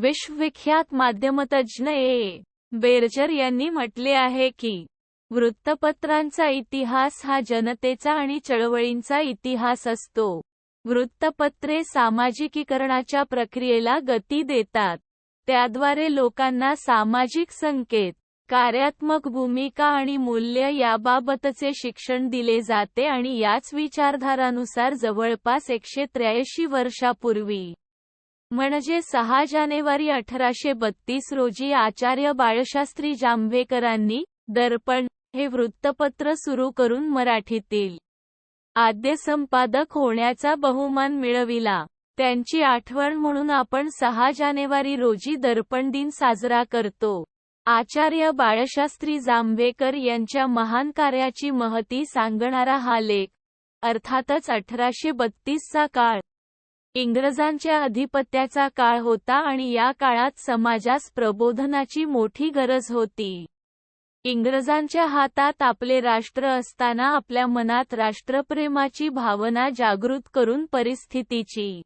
विश्वविख्यात माध्यमतज्ज्ञ ए. बेर्जर यांनी म्हटले आहे की वृत्तपत्रांचा इतिहास हा जनतेचा आणि चळवळींचा इतिहास असतो. वृत्तपत्रे सामाजिकीकरणाच्या प्रक्रियेला गती देतात. त्याद्वारे लोकांना सामाजिक संकेत कार्यात्मक भूमिका आणि मूल्य याबाबतचे शिक्षण दिले जाते आणि याच विचारधारानुसार जवळपास एकशे त्र्याऐंशी वर्षापूर्वी म्हणजे सहा जानेवारी अठराशे बत्तीस रोजी आचार्य बाळशास्त्री जांभेकरांनी दर्पण हे वृत्तपत्र सुरू करून मराठीतील आद्य संपादक होण्याचा बहुमान मिळविला. त्यांची आठवण म्हणून आपण सहा जानेवारी रोजी दर्पण दिन साजरा करतो. आचार्य बाळशास्त्री जांभेकर यांच्या महान कार्याची महती सांगणारा हा लेख अर्थातच अठराशे बत्तीसचा काळ इंग्रजांच्या अधिपत्याचा काळ होता आणि या काळात समाजास प्रबोधनाची मोठी गरज होती. इंग्रजांच्या हातात आपले राष्ट्र असताना आपल्या मनात राष्ट्रप्रेमाची भावना जागृत करून परिस्थितीची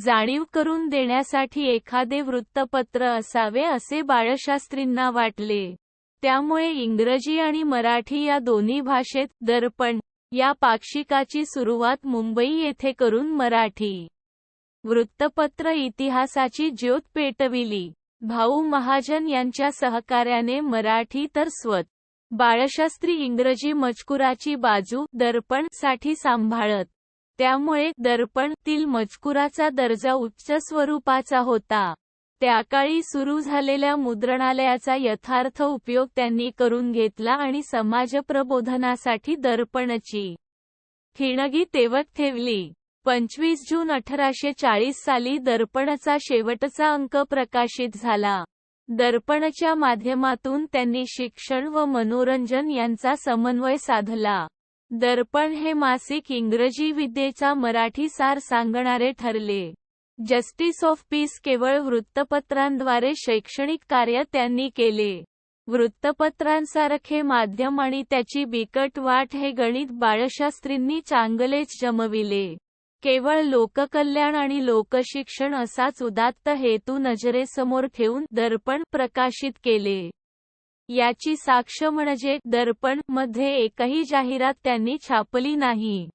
जाणीव करून देण्यासाठी एखादे वृत्तपत्र असावे असे बाळशास्त्रींना वाटले. त्यामुळे इंग्रजी आणि मराठी या दोन्ही भाषेत दर्पण या पाक्षिकाची सुरुवात मुंबई येथे करून मराठी वृत्तपत्र इतिहासाची ज्योत पेटविली. भाऊ महाजन यांच्या सहकार्याने मराठी तर स्वत. बाळशास्त्री इंग्रजी मजकुराची बाजू दर्पणसाठी सांभाळत. त्यामुळे दर्पण तील मजकुराचा दर्जा उच्च स्वरूपाचा होता. त्याकाळी सुरू झालेल्या मुद्रणालयाचा यथार्थ उपयोग त्यांनी करून घेतला आणि समाजप्रबोधनासाठी दर्पणची खिणगी तेवत ठेवली. पंचवीस जून अठराशे चाळीस साली दर्पणचा शेवटचा अंक प्रकाशित झाला. दर्पणच्या माध्यमातून त्यांनी शिक्षण व मनोरंजन यांचा समन्वय साधला. दर्पण हे मासिक इंग्रजी विद्येचा मराठी सार सांगणारे ठरले. जस्टिस ऑफ पीस केवळ वृत्तपत्रांद्वारे शैक्षणिक कार्य त्यांनी केले. वृत्तपत्रांसारखे माध्यम आणि त्याची बिकट वाट हे गणित बाळशास्त्रींनी चांगलेच जमविले. केवळ लोककल्याण आणि लोकशिक्षण असाच उदात्त हेतू नजरेसमोर ठेवून दर्पण प्रकाशित केले. याची साक्ष म्हणजे दर्पणमध्ये एकही जाहिरात त्यांनी छापली नाही.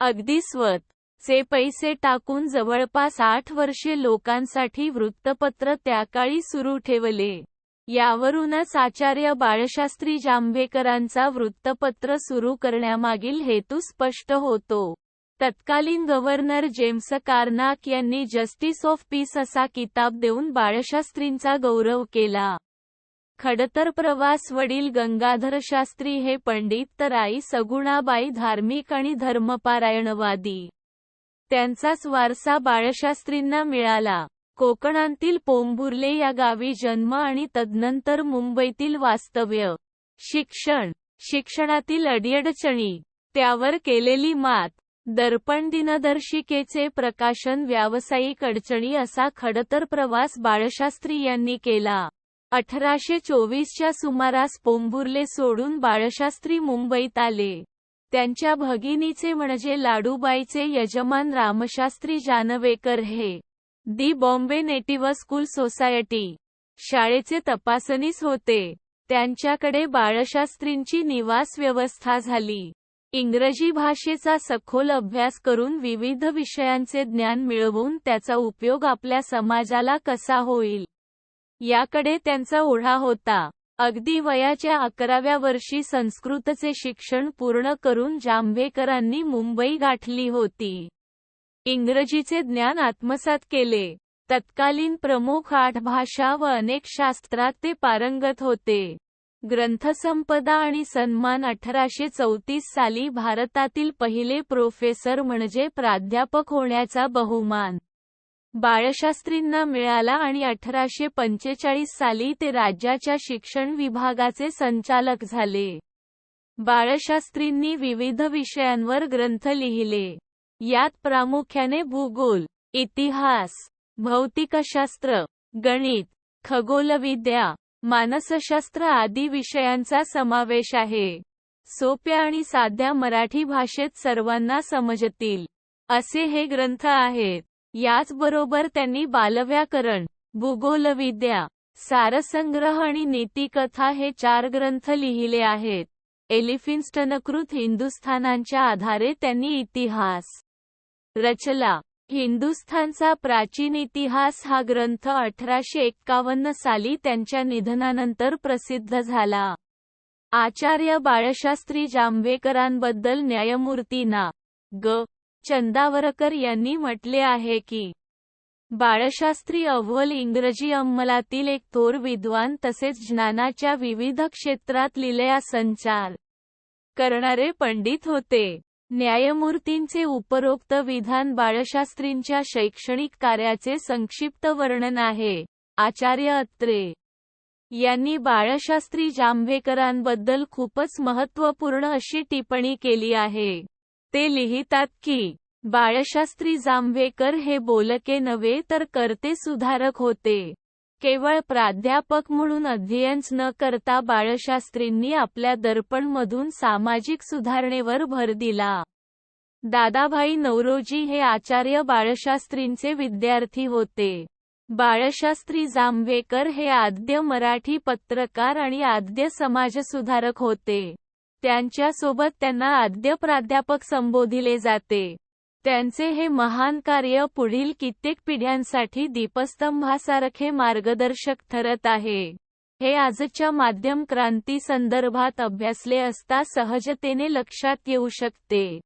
अगदी स्वत. चे पैसे टाकून जवळपास आठ वर्षे लोकांसाठी वृत्तपत्र त्याकाळी सुरू ठेवले. यावरूनच आचार्य बाळशास्त्री जांभेकरांचा वृत्तपत्र सुरू करण्यामागील हेतू स्पष्ट होतो. तत्कालीन गव्हर्नर जेम्स कार्नाक यांनी जस्टिस ऑफ पीस असा किताब देऊन बाळशास्त्रींचा गौरव केला. खडतर प्रवास वडील गंगाधर शास्त्री हे पंडित तर आई सगुणाबाई धार्मिक आणि धर्मपारायणवादी. त्यांचाच वारसा बाळशास्त्रींना मिळाला. कोकणातील पोंभुर्ले या गावी जन्म आणि तदनंतर मुंबईतील वास्तव्य शिक्षण शिक्षणातील अडीअडचणी त्यावर केलेली मात दर्पण दिनदर्शिकेचे प्रकाशन व्यावसायिक अडचणी असा खडतर प्रवास बाळशास्त्री यांनी केला. अठराशे चोवीसच्या सुमारास पोंभुर्ले सोडून बाळशास्त्री मुंबईत आले. त्यांच्या भगिनीचे म्हणजे लाडूबाईचे यजमान रामशास्त्री जानवेकर हे the Bombay native school society शाळेचे तपासनीस होते. त्यांच्याकडे बाळशास्त्रींची निवास व्यवस्था झाली. इंग्रजी भाषेचा सखोल अभ्यास करून विविध विषयांचे ज्ञान मिळवून त्याचा उपयोग आपल्या समाजाला कसा होईल याकडे त्यांचा ओढा होता. अगदी वयाच्या अकराव्या वर्षी संस्कृतचे शिक्षण पूर्ण करून जांभेकरांनी मुंबई गाठली होती. इंग्रजीचे ज्ञान आत्मसात केले. तत्कालीन प्रमुख आठ भाषा व अनेक शास्त्रात ते पारंगत होते. ग्रंथसंपदा आणि सन्मान अठराशे चौतीस साली भारतातील पहिले प्रोफेसर म्हणजे प्राध्यापक होण्याचा बहुमान. बाळशास्त्रींना मिळाला आणि अठराशे पंचेचाळीस साली ते राज्याच्या शिक्षण विभागाचे संचालक झाले. बाळशास्त्रींनी विविध विषयांवर ग्रंथ लिहिले. यात प्रामुख्याने भूगोल इतिहास भौतिकशास्त्र गणित खगोलविद्या मानसशास्त्र आदी विषयांचा समावेश आहे. सोप्या आणि साध्या मराठी भाषेत सर्वांना समजतील. असे हे ग्रंथ आहेत. याचबरोबर त्यांनी बालव्याकरण भूगोलविद्या सारसंग्रह आणि नीतिकथा हे चार ग्रंथ लिहिले आहेत. एलिफिन्स्टनकृत हिंदुस्थानांच्या आधारे त्यांनी इतिहास रचला हिंदुस्थानचा प्राचीन इतिहास हा ग्रंथ अठराशे एक्कावन्न साली त्यांच्या निधनानंतर प्रसिद्ध झाला आचार्य बाळशास्त्री जांभेकरांबद्दल न्यायमूर्ती ना. ग. चंदावरकर यांनी म्हटले आहे की बाळशास्त्री अव्वल इंग्रजी अंमलातील एक थोर विद्वान तसेच ज्ञानाच्या विविध क्षेत्रात लिलया संचार करणारे पंडित होते न्यायमूर्तींचे उपरोक्त विधान बाळशास्त्रींच्या शैक्षणिक कार्याचे संक्षिप्त वर्णन आहे. आचार्य अत्रे यांनी बाळशास्त्री जांभेकरांबद्दल खूपच महत्त्वपूर्ण अशी टिप्पणी केली आहे. ते लिहितात की बाळशास्त्री जांभेकर हे बोलके नव्हे तर करते सुधारक होते. केवळ प्राध्यापक म्हणून अध्ययनच न करता बाळशास्त्रींनी आपल्या दर्पणमधून सामाजिक सुधारणेवर भर दिला. दादाभाई नवरोजी हे आचार्य बाळशास्त्रींचे विद्यार्थी होते. बाळशास्त्री जांभेकर हे आद्य मराठी पत्रकार आणि आद्य समाजसुधारक होते. त्यांच्यासोबत त्यांना आद्य प्राध्यापक संबोधिले जाते. त्यांचे हे महान कार्य पुढील कित्येक पिढ्यांसाठी दीपस्तंभासारखे मार्गदर्शक ठरत आहे. हे आजच्या माध्यम क्रांती संदर्भात अभ्यासले असता सहजतेने लक्षात येऊ शकते.